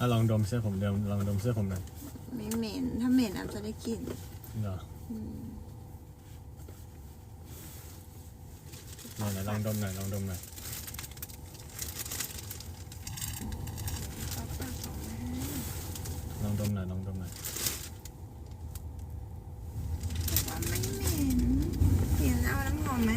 อะลองดมเสื้อผมเดิมลองดมเสื้อผมหน่อยไม่เหม็น ถ้าเหม็นแอฟจะได้กลิ่นเหรอไหนไหนลองดมหน่อยลองดมหน่อยก็ฝากของมาให้ลองดมหน่อยลองดมหน่อยแต่ว่าไม่เหม็นเปลี่ยนเอาน้ำหอมไหม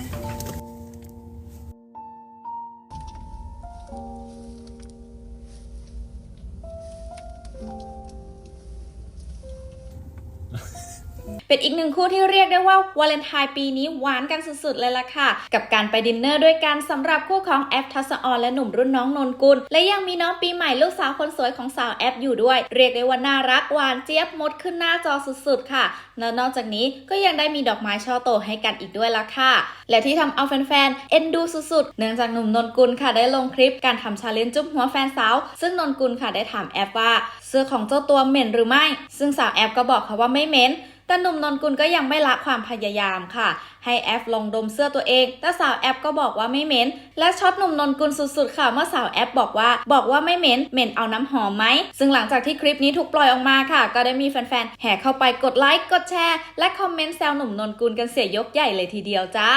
เป็นอีกหนึ่งคู่ที่เรียกได้ว่าวาเลนไทน์ปีนี้หวานกันสุดๆ เลยล่ะค่ะ กับการไปดินเนอร์ด้วยกันสำหรับคู่ของแอฟทัศออนและหนุ่มรุ่นน้องนนกุล และยังมีน้องปีใหม่ลูกสาวคนสวยของสาวแอฟอยู่ด้วย เรียกได้ว่าน่ารักหวานเจี๊ยบมดขึ้นหน้าจอสุดๆ ค่ะและนอกจากนี้ก็ยังได้มีดอกไม้ช่อโตให้กันอีกด้วยล่ะค่ะ และที่ทำเอาแฟนๆเอ็นดูสุดๆ เนื่องจากหนุ่มนนกุลค่ะได้ลงคลิปการทำชาเลนจ์จุ๊บหัวแฟนสาว ซึ่งนนกุลค่ะได้ถามแอฟว่า เสื้อของเจ้าตัวเหม็นหรือไม่ ซึ่งสาวแอฟก็บอกค่ะว่าไม่เหม็น แต่หนุ่มนนกุลก็ยังไม่ละความพยายามค่ะ ให้แอฟลองดมเสื้อตัวเอง แต่สาวแอฟก็บอกว่าไม่เหม็น และช็อตหนุ่มนนกุลสุดๆค่ะ เมื่อสาวแอฟบอกว่า บอกว่าไม่เหม็น เหม็นเอาน้ำหอมไหม ซึ่งหลังจากที่คลิปนี้ถูกปล่อยออกมาค่ะ ก็ได้มีแฟนๆ แห่เข้าไปกดไลค์ กดแชร์ และคอมเมนต์แซวหนุ่มนนกุลกันเสียยกใหญ่เลยทีเดียวจ้า